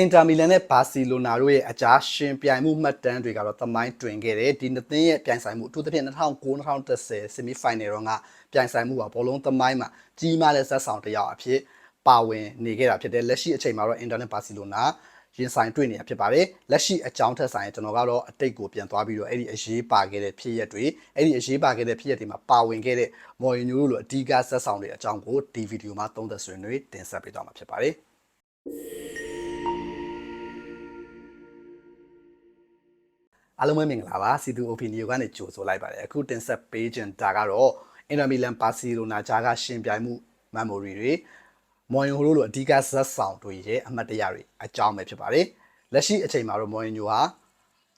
အင်တာမီလန်နဲ့ဘာစီလိုနာတို့ရဲ့အကြားရှင်ပြိုင်မှုမှတ်တမ်းတွေကတော့သမိုင်းတွင်ခဲ့တယ်ဒီနှစ်သင်းရဲ့ပြိုင်ဆိုင်မှုအထူးသဖြင့်2009-2010 semi final တော့ကပြိုင်ဆိုင်မှုပါဘောလုံးသမိုင်းမှာကြီးမားတဲ့ဇက်ဆောင်တစ်ယောက်အဖြစ်ပါဝင်နေခဲ့တာဖြစ်တယ်လက်ရှိအချိန်မှာတော့အင်တာနဲ့ဘာစီလိုနာရင်ဆိုင်တွေ့နေရဖြစ်ပါတယ်လက်ရှိအကြောင်းထက်ဆိုင်ကျွန်တော်ကတော့အတိတ်ကိုပြန်သွားပြီးတော့အဲ့ဒီအရေးပါခဲ့တဲ့ဖြစ်ရက်တွေအဲ့ဒီအရေးပါခဲ့တဲ့ဖြစ်ရက်တွေမှာပါဝင်ခဲ့တဲ့မော်ရီညိုတို့လိုအဓိကဇက်ဆောင်တွေအကြောင်းကိုဒီဗီဒီယိုမှာသုံးသပ်ဆွေးနွေးတင်ဆက်ပေးသွားမှာဖြစ်ပါတယ် အားလုံးပဲမင်္ဂလာပါစီတူ opinion ကနေကြိုဆိုလိုက်ပါတယ်အခုတင်ဆက်ပေးခြင်းဒါကတော့အင်တာမီလန်ပါစီလိုနာဂျာကရှင်ပြိုင်မှု memory တွေမော်ယင်ဟိုလိုလိုအဓိကဇက်ဆောင်တွေရဲ့အမှတ်တရတွေအကြောင်းပဲဖြစ်ပါတယ်လက်ရှိအချိန်မှာတော့မော်ယင်ညိုဟာ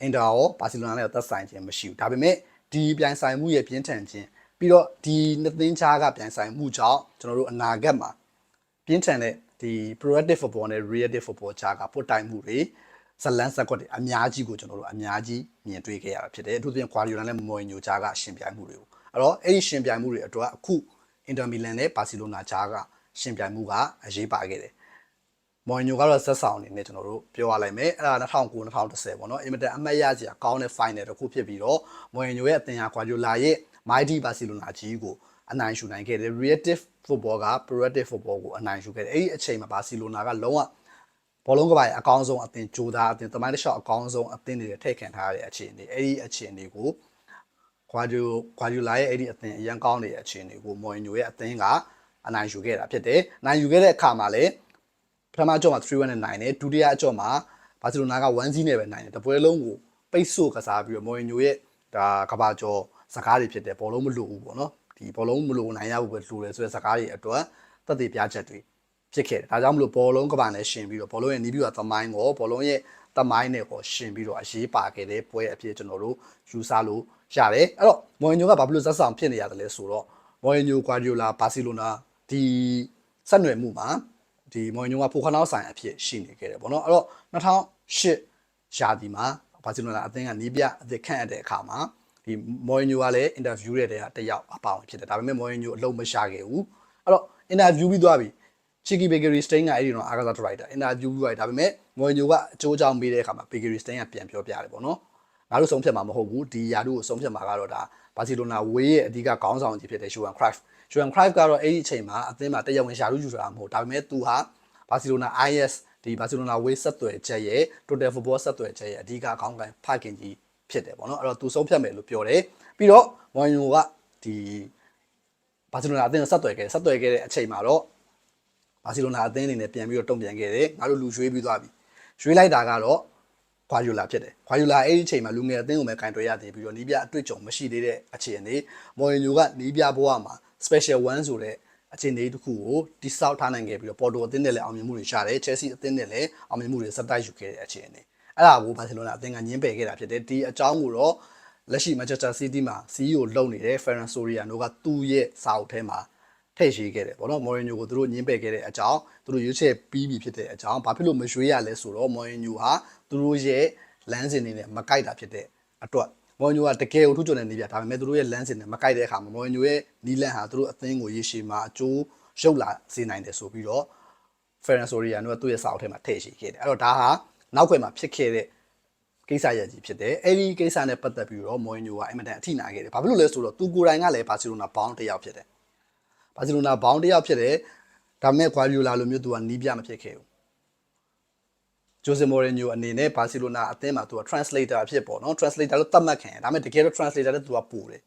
အင်တာရောပါစီလိုနာနဲ့သက်ဆိုင်ခြင်းမရှိဘူးဒါပေမဲ့ဒီပြိုင်ဆိုင်မှုရဲ့ပြင်းထန်ခြင်းပြီးတော့ဒီနှစ်သင်းချားကပြိုင်ဆိုင်မှုကြောင့်ကျွန်တော်တို့အနာဂတ်မှာပြင်းထန်တဲ့ဒီ proactive football နဲ့ reactive football ချားကပုတ်တိုင်မှုတွေ ဇလန်းဇက်ကွက်တွေအများကြီးကိုကျွန်တော်တို့အများကြီးမြင်တွေ့ခဲ့ရတာဖြစ်တယ်အထူးသဖြင့် Guardiola နဲ့ Mourinho ကြားကရှင်ပြိုင်မှုတွေကိုအဲ့တော့အဲ့ဒီရှင်ပြိုင်မှုတွေအတွက်အခု Inter Milan နဲ့ Barcelona ကြားကရှင်ပြိုင်မှုကအရေးပါခဲ့တယ်မော်ညိုကတော့ဆက်ဆောင်အနေနဲ့ကျွန်တော်တို့ပြောရလိုက်မယ်အဲ့ဒါ2009 2010ပေါ့နော်အင်မတန်အမှတ်ရစရာကောင်းတဲ့ final တစ်ခုဖြစ်ပြီးတော့မော်ညိုရဲ့အသင်ဟာ Guardiola ရဲ့ Mighty Barcelona ကြီးကိုအနိုင်ယူနိုင်ခဲ့တယ် reactive football က proactive football ကိုအနိုင်ယူခဲ့တယ်အဲ့ဒီအချိန်မှာ Barcelona ကလုံးဝ ဘောလုံးကပိုင်းအကောင်းဆုံးအသင်ဂျိုဒါအသင်တမိုင်းတစ်လျှောက်အကောင်းဆုံးအသင်တွေထည့်ခံထားရတဲ့အခြေအနေအဲ့ဒီအခြေအနေကို Guardiola Guardiola ရဲ့အဲ့ဒီအသင်အရန်ကောင်းနေတဲ့အခြေအနေကို Mourinho ရဲ့အသင်ကအနိုင်ယူခဲ့တာဖြစ်တယ်။နိုင်ယူခဲ့တဲ့အခါမှာလည်းပထမအကြော့မှာ3-1နဲ့နိုင်တယ်ဒုတိယအကြော့မှာဘာစီလိုနာက1-0နဲ့ပဲနိုင်တယ်တပွဲလုံးကိုပိတ်ဆို့ကစားပြီးတော့ Mourinho ရဲ့ဒါကဘာကျော်စကားတွေဖြစ်တယ်ဘောလုံးမလိုဘူးပေါ့နော်ဒီဘောလုံးမလိုနိုင်ရဘူးပဲလိုတယ်ဆိုတဲ့စကားတွေအတွက်သက်သေပြချက်တွေ ဖြစ်ခဲ့တယ်ဒါကြောင့်မလို့ဘောလုံးကဘာနဲ့ရှင်ပြီးတော့ဘောလုံးရဲ့နီးပြီးတော့သမိုင်းကိုဘောလုံးရဲ့သမိုင်းနဲ့ကိုရှင်ပြီးတော့အရေးပါခဲ့တဲ့ပွဲအဖြစ်ကျွန်တော်တို့ယူဆလို့ရတယ်အဲ့တော့မော်ညိုကဘာဖြစ်လို့ဇက်ဆောင်ဖြစ်နေရတယ်လဲဆိုတော့မော်ညိုကွာဒီယိုလာဘာစီလိုနာဒီဆက်နွယ်မှုမှာဒီမော်ညိုကဖိုခါနောက်ဆိုင်အဖြစ်ရှိနေခဲ့တယ်ပေါ့နော်အဲ့တော့2008ရာသီမှာဘာစီလိုနာအသင်းကနီးပြအသစ်ခန့်အပ်တဲ့အခါမှာဒီမော်ညိုကလည်းအင်တာဗျူးတဲ့တဲ့တယောက်အပေါင်းဖြစ်တယ်ဒါပေမဲ့မော်ညိုအလုံးမရှာခဲ့ဘူးအဲ့တော့အင်တာဗျူးပြီးသွားပြီ Chicky Bakery Stain ကအဲ့ဒီတော့အားကစား director interview ပြီးသွားတယ်ဒါပေမဲ့မော်ညိုကအကျိုးအကြောင်းပေးတဲ့အခါမှာ Bakery Stain ကပြန်ပြောပြတယ်ပေါ့နော်ငါတို့ဆုံးဖြတ်မှာမဟုတ်ဘူးဒီယာတို့ကိုဆုံးဖြတ်မှာကတော့ဒါဘာစီလိုနာဝေးရဲ့အဓိကခေါင်းဆောင်ကြီးဖြစ်တဲ့ Johan Cruyff Johan Cruyff ကတော့အဲ့ဒီအချိန်မှာအသင်းမှာတရားဝင်ရှာလို့ယူဆိုတာမဟုတ်ဒါပေမဲ့သူဟာဘာစီလိုနာ IS ဒီဘာစီလိုနာဝေးဆက်သွယ်ချက်ရဲ့ Total Football ဆက်သွယ်ချက်ရဲ့အဓိကခေါင်းကန်ဖခင်ကြီးဖြစ်တယ်ပေါ့နော်အဲ့တော့သူဆုံးဖြတ်မယ်လို့ပြောတယ်ပြီးတော့မော်ညိုကဒီဘာစီလိုနာအသင်းဆက်သွယ်ခဲ့ဆက်သွယ်ခဲ့တဲ့အချိန်မှာတော့ ဘာစီလိုနာအသင်းအနေနဲ့ပြန်ပြီးတော့တုံ့ပြန်ခဲ့တယ်ငါတို့လူရွှေးပြီးသွားပြီရွှေးလိုက်တာကတော့ခွာယူလာဖြစ်တယ်ခွာယူလာအဲ့ဒီအချိန်မှာလူငယ်အသင်းကိုပဲကင်တွယ်ရသေးပြီးတော့နီးပြအတွေ့အကြုံမရှိသေးတဲ့အခြေအနေမော်ရင်ညိုကနီးပြဘဝမှာ special one ဆိုတဲ့အခြေအနေတစ်ခုကိုတိဆောက်ထားနိုင်ခဲ့ပြီးတော့ပေါ်တိုအသင်းနဲ့လည်းအောင်မြင်မှုတွေရှာတယ်ချယ်ဆီအသင်းနဲ့လည်းအောင်မြင်မှုတွေစတိုက်ယူခဲ့တဲ့အခြေအနေအဲ့ဒါကိုဘာစီလိုနာအသင်းကညှင်းပယ်ခဲ့တာဖြစ်တယ်ဒီအကြောင်းကိုတော့လက်ရှိ Manchester City မှာ CEO လုပ်နေတဲ့ Ferran Soriano ကသူ့ရဲ့စာအုပ်ထဲမှာ ထည့်ရေးခဲ့တယ်ပေါ့နော်မော်ရင်ညိုကိုသူတို့ညှင်းပယ်ခဲ့တဲ့အကြောင်းသူတို့ရွေးချယ်ပြီးပြီဖြစ်တဲ့အကြောင်းဘာဖြစ်လို့မရွေးရလဲဆိုတော့မော်ရင်ညိုဟာသူတို့ရဲ့လမ်းစဉ်တွေနဲ့မကိုက်တာဖြစ်တဲ့အတွက်မော်ညိုကတကယ်ကိုထူးချွန်တဲ့နေပြဒါပေမဲ့သူတို့ရဲ့လမ်းစဉ်နဲ့မကိုက်တဲ့အခါမှာမော်ညိုရဲ့နီလန်ဟာသူတို့အသင်းကိုရေရှည်မှာအကျိုးရုပ်လာစေနိုင်တယ်ဆိုပြီးတော့ Ferran Soriano ကသူ့ရဲ့စာအုပ်ထဲမှာထည့်ရှိခဲ့တယ်အဲ့တော့ဒါဟာနောက်ွယ်မှာဖြစ်ခဲ့တဲ့ကိစ္စရပ်ကြီးဖြစ်တယ်အဲ့ဒီကိစ္စနဲ့ပတ်သက်ပြီးတော့မော်ညိုကအင်မတန်အထိနာခဲ့တယ်ဘာဖြစ်လို့လဲဆိုတော့သူကိုယ်တိုင်ကလည်းဘာစီလိုနာဘောင်းတစ်ယောက်ဖြစ်တယ် ဘာစီလိုနာဘောင်းတစ်ယောက်ဖြစ်တယ်ဒါပေမဲ့ဂွာဒီယိုလာလိုမျိုးသူကနီးပြမဖြစ်ခဲ့ဘူးဂျိုဇေမိုရီညိုအနေနဲ့ဘာစီလိုနာအသင်းမှာသူက translator အဖြစ်ပေါ့နော် translator လို့သတ်မှတ်ခံတယ်ဒါပေမဲ့တကယ်တော့ translator တဲ့သူကပို့တယ်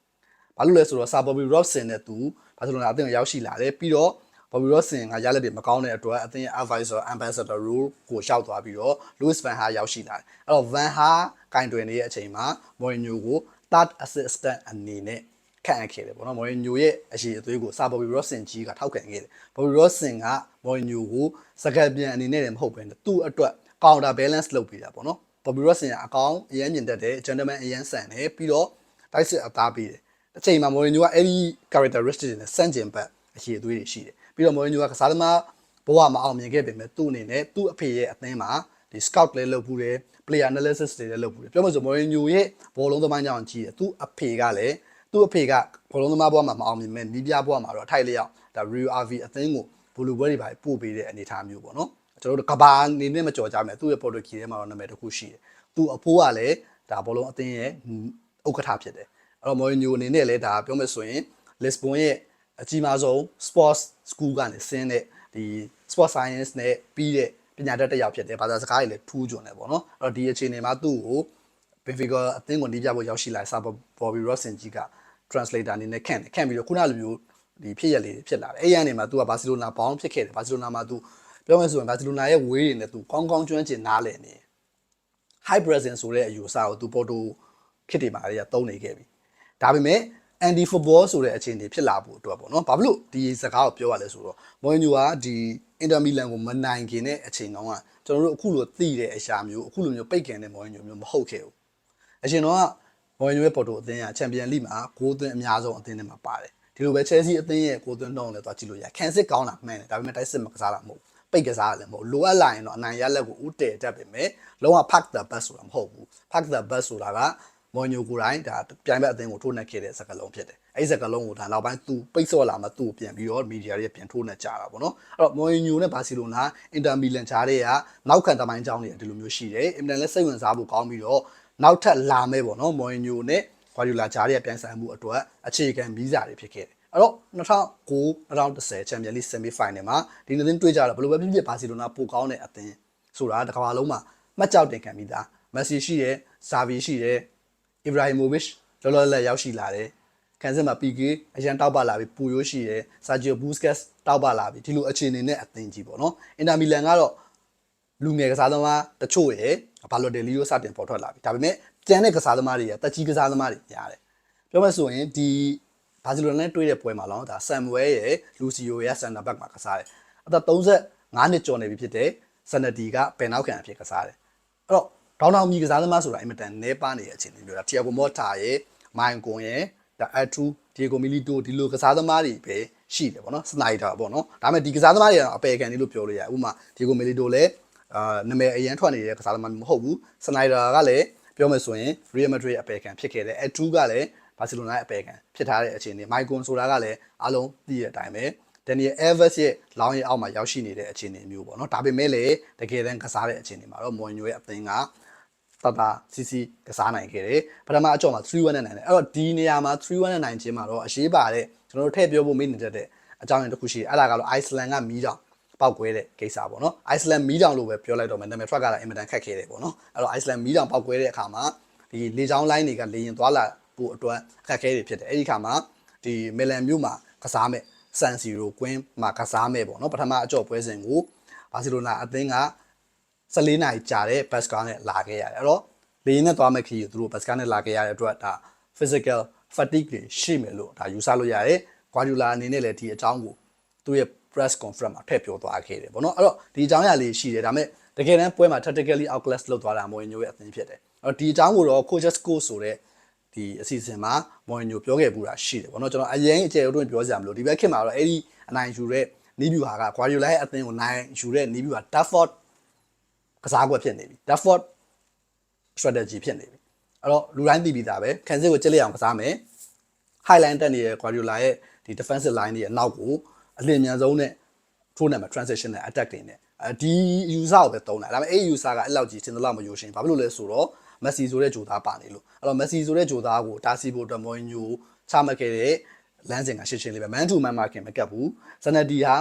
ဘာလို့လဲဆိုတော့ဆာဘော်ဘီရော့ဆင်နဲ့သူဘာစီလိုနာအသင်းကိုရောက်ရှိလာတယ်ပြီးတော့ဘော်ဘီရော့ဆင်ကရလက်တွေမကောင်းတဲ့အတွက်အသင်းရဲ့ advisor ambassador role ကိုရှောက်သွားပြီးတော့ Louis van Gaal ရောက်ရှိလာတယ်အဲ့တော့ van Gaal ကင်တွင်နေတဲ့အချိန်မှာမော်ရီညိုကို third assistant အနေနဲ့ ခန့်အပ်ခဲ့တယ်ပေါ့နော်မော်ရီညိုရဲ့အရှိအသွေးကိုစာဘော်ဘီရော့ဆင်ကြီးကထောက်ခံခဲ့တယ်ဘော်ဘီရော့ဆင်ကမော်ရီညိုကိုစကတ်ပြန်အနေနဲ့လည်းမဟုတ်ဘဲသူ့အတွက် counter balance လုပ်ပေးတာပေါ့နော်ဘော်ဘီရော့ဆင်ကအကောင်အရန်မြင့်တက်တယ် gentleman အရန်ဆန်တယ်ပြီးတော့တိုက်စစ်အသားပေးတယ်တစ်ချိန်မှာမော်ရီညိုကအဲ့ဒီ characteristic တွေနဲ့စန့်ကျင်ဘက်အရှိအသွေးတွေရှိတယ်ပြီးတော့မော်ရီညိုကကစားသမားဘဝမှာအောင်မြင်ခဲ့ပေမဲ့သူ့အနေနဲ့သူ့အဖေရဲ့အသင်းမှာဒီ scout လည်းလုပ်ဘူးတယ် player analysis တွေလည်းလုပ်ဘူးတယ်ပြောမှဆိုမော်ရီညိုရဲ့ဘောလုံးသမိုင်းကြောင်ကြည့်တယ်သူ့အဖေကလည်း သူ့အဖေကဘောလုံးသမားဘဝမှာမအောင်မြင်မဲ့နီးပြဘဝမှာတော့အထိုက်လျောက်ဒါ Rio RV အသင်းကိုဘလူဘွဲတွေပါပို့ပေးတဲ့အနေအထားမျိုးပေါ့နော်ကျွန်တော်တို့ကဘာအနေနဲ့မကြော်ကြမယ်သူ့ရဲ့ product key ထဲမှာတော့နာမည်တစ်ခုရှိတယ်သူအဖိုးကလည်းဒါဘောလုံးအသင်းရဲ့ဥက္ကဋ္ဌဖြစ်တယ်အဲ့တော့မော်ရီညိုအနေနဲ့လည်းဒါပြောမယ်ဆိုရင် Lisbon ရဲ့အကြီးမားဆုံး sports school ကနေဆင်းတဲ့ဒီ sport science နဲ့ပြီးတဲ့ပညာတတ်တစ်ယောက်ဖြစ်တယ်ဘာသာစကားတွေလည်းထူးချွန်တယ်ပေါ့နော်အဲ့တော့ဒီအခြေအနေမှာသူ့ကို Benfica အသင်းကိုနေပြဖို့ရောက်ရှိလာတဲ့ Sir Bobby Robson ကြီးက translator အနေနဲ့ခန့်တယ်ခန့်ပြီးတော့ခုနလိုမျိုးဒီဖြစ်ရက်လေးတွေဖြစ်လာတယ်အဲ့ရနေမှာ तू ကဘာစီလိုနာဘောင်းဖြစ်ခဲ့တယ်ဘာစီလိုနာမှာ तू ပြောမယ်ဆိုရင်ဘာစီလိုနာရဲ့ဝေးတွေနဲ့ तू ကောင်းကောင်းကျွမ်းကျင်နားလည်နေ high presence ဆိုတဲ့အယူအဆကို तू ပေါ်တူခစ်တွေမှာတွေကသုံးနေခဲ့ပြီဒါပေမဲ့ anti football ဆိုတဲ့အခြေအနေဖြစ်လာဖို့အတွက်ပေါ့နော်ဘာဖြစ်လို့ဒီစကားကိုပြောရလဲဆိုတော့မော်ညိုကဒီ Inter Milan ကိုမနိုင်ခင်တဲ့အချိန်တုန်းကကျွန်တော်တို့အခုလိုသိတဲ့အရာမျိုးအခုလိုမျိုးပိတ်ကန်တဲ့မော်ညိုမျိုးမဟုတ်ခဲ့ဘူးအချိန်တော့ မော်ညိုရဲ့ပေါ်တူအသင်းကချန်ပီယံလိမှာဂိုးသွင်းအများဆုံးအသင်းတွေမှာပါတယ်ဒီလိုပဲ Chelsea အသင်းရဲ့ဂိုးသွင်းနှုန်းလည်းသွားကြည့်လို့ရခံစစ်ကောင်းတာမှန်တယ်ဒါပေမဲ့တိုက်စစ်မကစားတာမဟုတ်ဘူးပိတ်ကစားရတယ်မဟုတ်လိုအပ်လာရင်တော့အနိုင်ရလက်ကိုဥတည်တတ်ပေမဲ့လုံးဝ pack the bus ဆိုတာမဟုတ်ဘူး pack the bus ဆိုတာကမော်ညိုကိုယ်တိုင်ဒါပြိုင်ဘက်အသင်းကိုထိုးနှက်ခဲ့တဲ့စကားလုံးဖြစ်တယ်အဲ့ဒီစကားလုံးကိုဒါနောက်ပိုင်းသူပိတ်ဆော့လာမှသူ့ကိုပြန်ပြီးတော့မီဒီယာတွေပြန်ထိုးနှက်ကြတာပေါ့နော်အဲ့တော့မော်ညိုနဲ့ဘာစီလိုနာအင်တာမီလန်ချားတွေကနောက်ခံတမိုင်းကြောင်းတွေဒီလိုမျိုးရှိတယ်အင်မတန်လည်းစိတ်ဝင်စားဖို့ကောင်းပြီးတော့ နောက်ထပ်လာမဲ့ပေါ့နော်မော်ညိုနဲ့ဂွာဒီယိုလာချားတွေကပြန်ဆိုင်မှုအတွက်အခြေခံမီးစာတွေဖြစ်ခဲ့တယ်အဲ့တော့2009 2010 Champions League Semi Final မှာဒီနှစ်သင်းတွေ့ကြတော့ဘယ်လိုပဲဖြစ်ဖြစ်ဘာစီလိုနာပိုကောင်းတဲ့အသင်းဆိုတာတစ်ကမ္ဘာလုံးမှာမှတ်ကြောက်တင်ခံပြီးသားမက်ဆီရှိတယ်ဇာဗီရှိတယ်အီဗရာဟီမိုဗစ်လောလောလတ်ရောက်ရှိလာတယ်ခံစစ်မှာ PK အရန်တောက်ပလာပြီးပူရိုးရှိတယ်ဆာဂျီယိုဘူစကတ်တောက်ပလာပြီးဒီလိုအခြေအနေနဲ့အသင်းကြီးပေါ့နော်အင်တာမီလန်ကတော့ လူငယ်ကစားသမားတချို့ရယ်ဘာလိုတယ်လီယိုစတင်ပေါ်ထွက်လာပြီဒါပေမဲ့ကျန်တဲ့ကစားသမားတွေကတက်ကြီးကစားသမားတွေများတယ်ပြောမှဆိုရင်ဒီဘာစီလိုနာနဲ့တွေ့တဲ့ပွဲမှာလောဒါဆမ်ဝဲရယ်လူစီယိုရယ်ဆန်နာဘက်မှာကစားတယ်အသက်35နှစ်ကျော်နေပြီဖြစ်တဲ့ဆန်နတီကပယ်နောက်ခံအဖြစ်ကစားတယ်အဲ့တော့ဒေါင်းတောင်မီကစားသမားဆိုတာအင်မတန်နဲပါနေတဲ့အခြေအနေမျိုးဒါတီယာဂိုမော့တာရယ်မိုင်ကွန်ရယ်ဒါအထူဒီယိုမီလီတိုဒီလိုကစားသမားတွေပဲရှိတယ်ပေါ့နော်စနိုက်ဒါပေါ့နော်ဒါပေမဲ့ဒီကစားသမားတွေကတော့အပယ်ခံနေလို့ပြောလို့ရတယ်ဥပမာဒီယိုမီလီတိုလည်း အာနာမည်အရန်ထွက်နေတဲ့ကစားသမားမဟုတ်ဘူးစနိုက်ဒါကလည်းပြောမယ်ဆိုရင် Real Madrid အပယ်ခံဖြစ်ခဲ့တယ်အထူကလည်းဘာစီလိုနာရဲ့အပယ်ခံဖြစ်ထားတဲ့အခြေအနေမိုင်ကွန်ဆိုတာကလည်းအားလုံးသိတဲ့အတိုင်းပဲဒန်နီယယ်အဲဗက်ရဲ့လောင်းရဲ့အောက်မှာရောက်ရှိနေတဲ့အခြေအနေမျိုးပေါ့နော်ဒါပေမဲ့လည်းတကယ်တမ်းကစားတဲ့အခြေအနေမှာတော့မော်ညိုရဲ့အသင်းကတတစီစီကစားနိုင်ခဲ့တယ်ပထမအကြော့မှာ3-1နဲ့နိုင်တယ်အဲ့တော့ဒီနေရာမှာ3-1နဲ့နိုင်ခြင်းမှာတော့အရေးပါတဲ့ကျွန်တော်တို့ထည့်ပြောဖို့မေ့နေတတ်တဲ့အကြောင်းအရာတစ်ခုရှိတယ်အဲ့ဒါကတော့ Iceland ကမီးတောင် ပောက်ကွဲတဲ့ကိစ္စပေါ့နော် Iceland မီးတောင်လို့ပဲပြောလိုက်တော့မယ်နာမည်ထွက်ကလာအင်မတန်ခက်ခဲတယ်ပေါ့နော်အဲ့တော့ Iceland မီးတောင်ပောက်ကွဲတဲ့အခါမှာဒီလေကြောင်းလိုင်းတွေကလေရင်သွားလာဖို့အတွက်အခက်အခဲတွေဖြစ်တယ်အဲ့ဒီခါမှာဒီမီလန်မြို့မှာကစားမဲ့ဆန်စီရိုကွင်းမှာကစားမဲ့ပေါ့နော်ပထမအကြော့ပွဲစဉ်ကိုဘာစီလိုနာအသင်းက14နိုင်ကြာတဲ့ဘတ်စကားနဲ့လာခဲ့ရတယ်အဲ့တော့လေရင်နဲ့သွားမဲ့ခရီးကိုသူတို့ဘတ်စကားနဲ့လာခဲ့ရတဲ့အတွက်ဒါ physical fatigue တွေရှိမယ်လို့ဒါယူဆလို့ရတယ်။ Guardiola အနေနဲ့လည်းဒီအကြောင်းကိုသူ့ရဲ့ press conference မှာထည့်ပြောသွားခဲ့တယ်ပေါ့နော်။အဲ့တော့ဒီအကြောင်းအရာလေးရှိတယ်ဒါပေမဲ့တကယ်တမ်းပွဲမှာ tactically outclass လုပ်သွားတာမော်ရီညိုရဲ့အသင်းဖြစ်တယ်။အဲ့တော့ဒီအကြောင်းကိုတော့ coaches coach ဆိုတဲ့ဒီအစီအစဉ်မှာမော်ရီညိုပြောခဲ့ပူတာရှိတယ်ပေါ့နော်။ကျွန်တော်အရင်အကျယ်တွင်ပြောစရာမလိုဒီဘက်ခေတ်မှာတော့အဲ့ဒီအနိုင်ယူတဲ့နီးဗျူဟာက Guardiola ရဲ့အသင်းကိုနိုင်ယူတဲ့နီးဗျူဟာ Darford ကစားကွက်ဖြစ်နေပြီ Darford strategy ဖြစ်နေပြီအဲ့တော့လူတိုင်းသိပြီးသားပဲခံစစ်ကိုကြက်လက်အောင်ကစားမယ် highline တက်နေတဲ့ Guardiola ရဲ့ဒီ defensive line တွေရဲ့နောက်ကို အလင်းမြန်ဆုံးနဲ့ true နဲ့မှာ transition နဲ့ attack တင်နဲ့ဒီ user ကိုပဲတုံးတာဒါပေမဲ့အဲ့ user ကအဲ့လောက်ကြီးစဉ်းစားမယိုရှင်ဘာဖြစ်လို့လဲဆိုတော့ Messi ဆိုတဲ့ဂျိုသားပါနေလို့အဲ့တော့ Messi ဆိုတဲ့ဂျိုသားကိုတားဆီးဖို့အတွက် Mourinho ချမှတ်ခဲ့တဲ့လမ်းစဉ်ကရှင်းရှင်းလေးပဲ man to man marking မကတ်ဘူး Zanetti ဟာ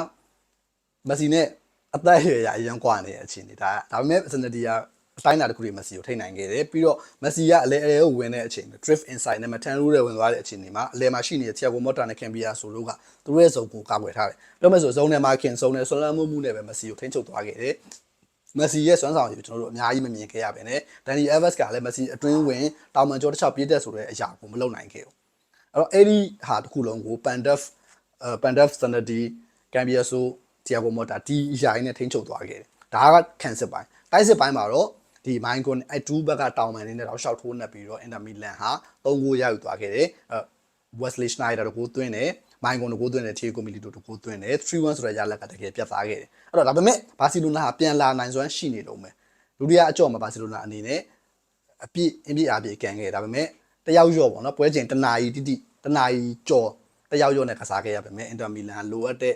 Messi နဲ့အသက်အရွယ်အရန်ကွာနေတဲ့အခြေအနေဒါဒါပေမဲ့ Zanetti က အတိုင်းအတာတစ်ခုတွေမက်ဆီကိုထိနိုင်ခဲ့တယ်ပြီးတော့မက်ဆီကအလဲအလဲကိုဝင်တဲ့အချိန် drift inside နဲ့မထန်ရူးတဲ့ဝင်သွားတဲ့အချိန်တွေမှာအလဲမှာရှိနေတဲ့ Thiago Motta နဲ့ Cambia ဆိုလို့ကသူတို့ရဲ့ဇုံကိုကာကွယ်ထားတယ်ပြောမယ်ဆိုဇုံထဲမှာခင်ဆုံးနဲ့ဆွလမ်းမှုမှုနဲ့ပဲမက်ဆီကိုထိန်းချုပ်သွားခဲ့တယ်မက်ဆီရဲ့စွမ်းဆောင်ရည်ကိုကျွန်တော်တို့အများကြီးမမြင်ခဲ့ရပါနဲ့ဒန်နီအက်ဗက်စ်ကလည်းမက်ဆီအတွင်းဝင်တောင်မန်ကျော်တစ်ချောက်ပြေးတက်ဆိုတဲ့အရာကိုမလုပ်နိုင်ခဲ့ဘူးအဲ့တော့အဲ့ဒီဟာတစ်ခုလုံးကိုပန်ဒက်အဲပန်ဒက်စနဒီကမ်ဘီယာဆိုတီယာဂိုမော်တာဒီအရာရင်းနဲ့ထိန်းချုပ်သွားခဲ့တယ်ဒါကကန်စစ်ပိုင်းတိုက်စစ်ပိုင်းမှာတော့ ဒီမိုင်းကွန်အတူဘက်ကတောင်ပန်နေတဲ့တော့ရှောက်ထိုးနေပြီးတော့အင်တာမီလန်ဟာ၃ဂိုးရယူသွားခဲ့တယ်အဲ Wesley Schneider တို့ကိုသွင်းတယ်မိုင်းကွန်တို့ကိုသွင်းတယ်တီယိုကိုမီလီတိုတို့ကိုသွင်းတယ်3-1ဆိုတဲ့ရလက်ကတကယ်ပြတ်သားခဲ့တယ်အဲ့တော့ဒါပေမဲ့ဘာစီလိုနာဟာပြန်လာနိုင်စွမ်းရှိနေတော့မယ်လူတွေကအကြော့မှာဘာစီလိုနာအနေနဲ့အပြည့်အပြည့်အပြည့်ကန်ခဲ့ဒါပေမဲ့တယောက်ရော့ပေါ့နော်ပွဲချိန်တနာရီတိတိတနာရီကြော်တယောက်ရော့နဲ့ကစားခဲ့ရပါမယ်အင်တာမီလန်လိုအပ်တဲ့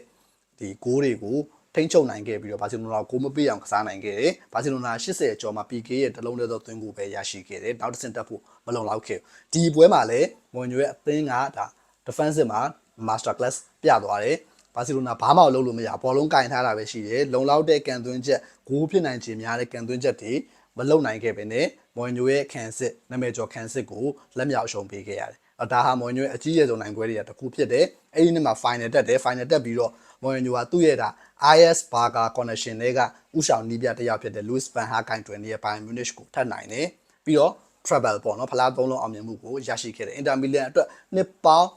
ဒီဂိုးတွေကို ထိန်းချုပ်နိုင်ခဲ့ပြီးတော့ဘာစီလိုနာကိုမပေးအောင်ကစားနိုင်ခဲ့တယ်ဘာစီလိုနာ80ကျော်မှာ PK ရဲ့တလုံးတည်းသောသွင်းကိုပဲရရှိခဲ့တယ်နောက်တစ်ဆင့်တက်ဖို့မလုံလောက်ခဲ့ဒီပွဲမှာလည်းမွန်ညိုရဲ့အသင်းကဒါ defensive မှာ master class ပြသွားတယ်ဘာစီလိုနာဘာမှလုပ်လို့မရဘောလုံးကင်ထားတာပဲရှိတယ်လုံလောက်တဲ့ကန်သွင်းချက်ဂိုးဖြစ်နိုင်ခြင်းများတဲ့ကန်သွင်းချက်တွေမလုံနိုင်ခဲ့ပဲနဲ့မော်ညိုရဲ့ခံစစ်နာမည်ကျော်ခံစစ်ကိုလက်မြောက်ရှုံးပေးခဲ့ရတယ်။အ ဒါဟာမော်ညိုရဲ့အကြီးအကျယ်ဆုံးနိုင်ပွဲတွေကတစ်ခုဖြစ်တယ်။အဲ့ဒီနေ့မှာ final တက်တယ် final တက်ပြီးတော့မော်ညိုကသူ့ရဲ့ဒါ IS Barker connection တွေကဥဆောင်နီးပြတစ်ယောက်ဖြစ်တဲ့ Louis van Gaal တွင်ရဲ့ Bayern Munich ကိုထပ်နိုင်တယ်။ပြီးတော့ travel ပေါ့နော်ဖလားသုံးလုံးအောင်မြင်မှုကိုရရှိခဲ့တယ်။ Inter Milan အတွက်နှစ်ပေါင်း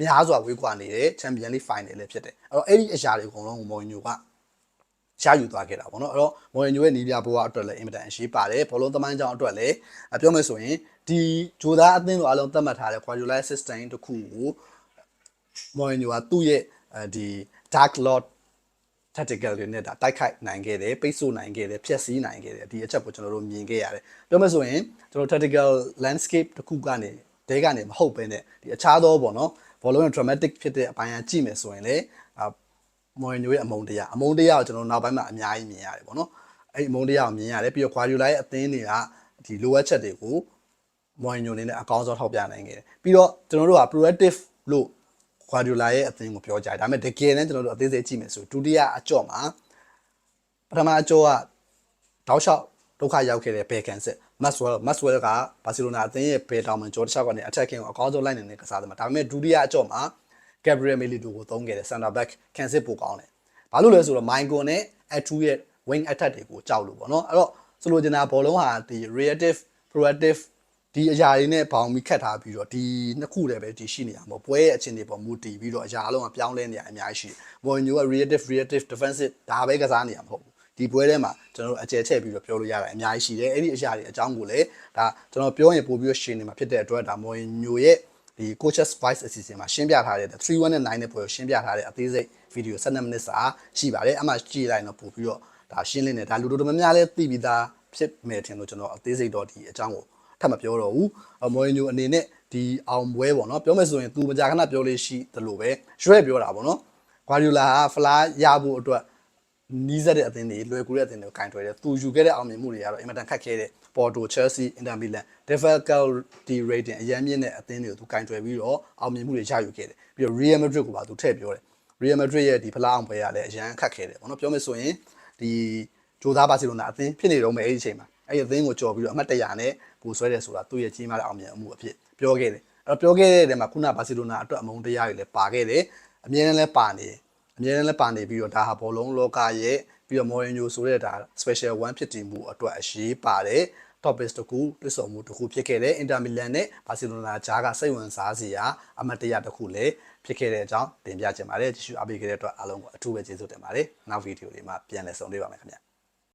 များစွာဝေးကွာနေတဲ့ Champions League final လည်းဖြစ်တယ်။အဲ့တော့အဲ့ဒီအရာတွေအကုန်လုံးကိုမော်ညိုကရယူသွားခဲ့တာပေါ့နော်အဲ့တော့မော်ရင်ညိုရဲ့နီးပြဘိုးအတွက်လည်းအင်မတန်အရှိပါတယ်ဘောလုံးသမိုင်းကြောင်းအတွက်လည်းပြောမယ်ဆိုရင် ဒီဂျိုသားအသင်းလိုအလုံးသတ်မှတ်ထားတဲ့ quadruple system တစ်ခုကိုမော်ရင်ညိုကသူ့ရဲ့ဒီ dark lord tactical တွေနဲ့ဒါတိုက်ခိုက်နိုင်ခဲ့တယ်ပိတ်ဆို့နိုင်ခဲ့တယ်ဖျက်ဆီးနိုင်ခဲ့တယ်ဒီအချက်ကိုကျွန်တော်တို့မြင်ခဲ့ရတယ်ပြောမယ်ဆိုရင်ကျွန်တော် tactical landscape တစ်ခုကနေတဲကနေမဟုတ်ဘဲနဲ့ဒီအခြားသောပေါ့နော်ဘောလုံးရဲ့ dramatic ဖြစ်တဲ့အပိုင်းအကြည့်မယ်ဆိုရင်လေမော်ရီညိုရဲ့အမုံတရားအမုံတရားကိုကျွန်တော်နောက်ပိုင်းမှာအများကြီးမြင်ရတယ်ပေါ့နော်အဲ့ဒီအမုံတရားကိုမြင်ရတယ်ပြီးတော့ Guardiola ရဲ့အသင်းတွေကဒီလိုအပ်ချက်တွေကို မော်ရီညိုအနေနဲ့အကောင်းဆုံးထောက်ပြနိုင်ခဲ့တယ်ပြီးတော့ကျွန်တော်တို့က proactive လို့ Guardiola ရဲ့အသင်းကိုပြောကြတယ်ဒါပေမဲ့တကယ်တမ်းကျွန်တော်တို့အသေးစိတ်ကြည့်မယ်ဆိုဒုတိယအကြော့မှာပထမအကြော့ကတောက်လျှောက်ဒုက္ခရောက်ခဲ့တဲ့ဘယ်ကန်စစ် Maxwell Maxwell ကဘာစီလိုနာအသင်းရဲ့ဘယ်တောင်မှကျော်တစ်ချောက်ကနေ attacking ကိုအကောင်းဆုံးလိုက်နေတဲ့ကစားသမားဒါပေမဲ့ဒုတိယအကြော့မှာ Gabriel Milito ကိုသုံးခဲ့တယ် center back ကန်စစ်ပိုကောင်းတယ်ဘာလို့လဲဆိုတော့ Michael နဲ့ Atu ရဲ့ wing attack တွေကိုကြောက်လို့ပေါ့နော်အဲ့တော့ဆိုလိုချင်တာဘောလုံးဟာဒီ reactive proactive ဒီအရာတွေနဲ့ဘောင်ပြီးခတ်ထားပြီးတော့ဒီနှစ်ခုတည်းပဲဒီရှိနေရမှာပွဲရဲ့အချင်းတွေပေါ်မူတည်ပြီးတော့အရာအလုံးကပြောင်းလဲနေရအများကြီးရှိတယ်။ဘော်ညိုက reactive reactive defensive ဒါပဲကစားနေရမှာမဟုတ်ဘူး။ဒီပွဲထဲမှာကျွန်တော်တို့အကျယ်ချက်ပြီးတော့ပြောလို့ရတာအများကြီးရှိတယ်။အဲ့ဒီအရာတွေအကြောင်းကိုလည်းဒါကျွန်တော်ပြောရင်ပို့ပြီးတော့ရှင်းနေမှာဖြစ်တဲ့အတွက်ဒါမော်ညိုရဲ့ဒီ coaches vice အစီအစဉ်မှာရှင်းပြထားတဲ့3-1နဲ့9နဲ့ပွဲကိုရှင်းပြထားတဲ့အသေးစိတ်ဗီဒီယို12မိနစ်စာရှိပါတယ်အမှကြည့်လိုက်တော့ပို့ပြီးတော့ဒါရှင်းလင်းနေဒါလူတို့တော်များများလည်းသိပြီးသားဖြစ်မယ်ထင်လို့ကျွန်တော်အသေးစိတ်တော့ဒီအကြောင်းကို ထပ်မပြောတော့ဘူးမော်ရင်ညိုအနေနဲ့ဒီအောင်ပွဲပေါ့နော်ပြောမယ်ဆိုရင်သူမကြာခဏပြောလို့ရှိသလိုပဲရွဲ့ပြောတာပေါ့နော်ဂွာဒီယိုလာကဖလားရဖို့အတွက်နီးစပ်တဲ့အသင်းတွေလွယ်ကူတဲ့အသင်းတွေကိုကင်တွယ်တယ်သူယူခဲ့တဲ့အောင်မြင်မှုတွေကတော့အင်မတန်ခက်ခဲတဲ့ပေါ်တိုချယ်ဆီအင်တာမီလန် difficulty rating အရင်မြင့်တဲ့အသင်းတွေကိုသူကင်တွယ်ပြီးတော့အောင်မြင်မှုတွေရယူခဲ့တယ်ပြီးတော့ Real Madrid ကိုပါသူထည့်ပြောတယ် Real Madrid ရဲ့ဒီဖလားအောင်ပွဲကလည်းအရန်ခက်ခဲတယ်ပေါ့နော်ပြောမယ်ဆိုရင်ဒီဂျိုသားဘာစီလိုနာအသင်းဖြစ်နေတော့မယ်အဲ့ဒီအချိန်မှာအဲ့ဒီအသင်းကိုကြော်ပြီးတော့အမှတ်တရနဲ့ ကိုဆွဲတယ်ဆိုတာသူ့ရဲ့ကြီးမားတဲ့အောင်မြင်မှုအဖြစ်ပြောခဲ့တယ်အဲ့တော့ပြောခဲ့တဲ့နေရာမှာခုနဘာစီလိုနာအတွက်အမုန်းတရားတွေလည်းပါခဲ့တယ်အမြဲတမ်းလည်းပါနေအမြဲတမ်းလည်းပါနေပြီးတော့ဒါဟာဘောလုံးလောကရဲ့ပြီးတော့မော်ရင်ညိုဆိုတဲ့ဒါ special one ဖြစ်တည်မှုအတွက်အရေးပါတယ် topics တခုတွစ်ဆုံမှုတခုဖြစ်ခဲ့တယ်အင်တာမီလန်နဲ့ဘာစီလိုနာဂျားကစိတ်ဝင်စားစရာအမတ်တရတခုလည်းဖြစ်ခဲ့တဲ့အကြောင်းတင်ပြချင်ပါတယ်ကြည့်ရှုအားပေးခဲ့တဲ့အတွက်အားလုံးကိုအထူးပဲကျေးဇူးတင်ပါတယ်နောက်ဗီဒီယိုတွေမှာပြန်လည်ဆုံတွေ့ပါမယ်ခင်ဗျာ